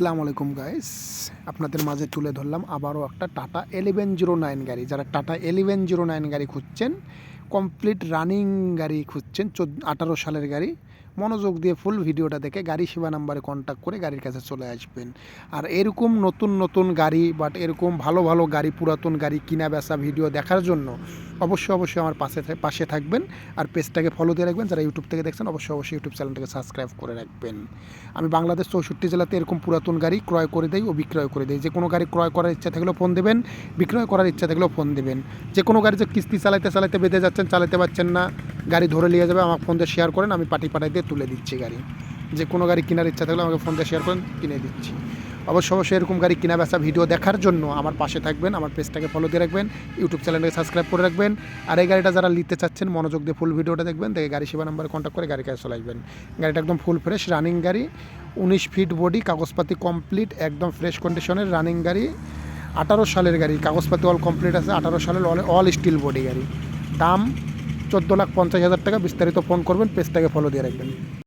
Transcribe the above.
আসসালামু আলাইকুম গাইস আপনাদের মাঝে তুলে ধরলাম আবারও একটা টাটা এলেভেন জিরো নাইন গাড়ি। যারা টাটা এলেভেন জিরো নাইন গাড়ি খুঁজছেন কমপ্লিট রানিং গাড়ি খুঁজছেন, চোদ্দ, আঠারো সালের গাড়ি। মনোযোগ দিয়ে ফুল ভিডিওটা দেখে গাড়ি সেবা নাম্বারে কন্ট্যাক্ট করে গাড়ির কাছে চলে আসবেন। আর এরকম নতুন নতুন গাড়ি বাট এরকম ভালো ভালো গাড়ি, পুরাতন গাড়ি কিনা বেচা ভিডিও দেখার জন্য অবশ্যই অবশ্যই আমার পাশে পাশে থাকবেন। আর পেজটাকে ফলো দিয়ে রাখবেন। যারা ইউটিউব থেকে দেখছেন, অবশ্যই অবশ্যই ইউটিউব চ্যানেলটাকে সাবস্ক্রাইব করে রাখবেন। আমি বাংলাদেশ চৌষট্টি জেলাতে এরকম পুরাতন গাড়ি ক্রয় করে দেই ও বিক্রয় করে দেই। যে কোনো গাড়ি ক্রয় করার ইচ্ছা থাকলেও ফোন দেবেন, বিক্রয় করার ইচ্ছা থাকলেও ফোন দেবেন। যে কোনো গাড়ি যে কিস্তি চালাইতে চালাইতে বেঁধে যাচ্ছেন চালাতে পারছেন না, গাড়ি ধরে নিয়ে যাবে আমার ফোন দিয়ে শেয়ার করেন, আমি পাটি পাঠাই দিয়ে তুলে দিচ্ছি গাড়ি। যে কোনো গাড়ি কেনার ইচ্ছা থাকলে আমাকে ফোন দিয়ে শেয়ার করেন, কিনে দিচ্ছি। অবশ্য অবশ্যই এরকম গাড়ি কেনা বেচা ভিডিও দেখার জন্য আমার পাশে থাকবেন, আমার পেজটাকে ফলো দিয়ে রাখবেন ইউটিউব চ্যানেলটাকে সাবস্ক্রাইব করে রাখবেন, আর এই গাড়িটা যারা নিতে চাচ্ছেন, মনোযোগ দিয়ে ফুল ভিডিওটা দেখবেন, দেখে গাড়ি সেবা নাম্বারে কন্ট্যাক্ট করে গাড়ি কাছে চলে আসবেন। গাড়িটা একদম ফুল ফ্রেশ রানিং গাড়ি, উনিশ ফিট বডি কাগজপাতি কমপ্লিট একদম ফ্রেশ কন্ডিশনের রানিং গাড়ি, আঠারো সালের গাড়ি, কাগজপাতি অল কমপ্লিট আছে, আঠারো সালের অল অল স্টিল বডি গাড়ি। দাম চোদ্দ লাখ পঞ্চাশ হাজার টাকা। বিস্তারিত ফোন করবেন পেজটাকে ফলো দিয়ে রাখবেন।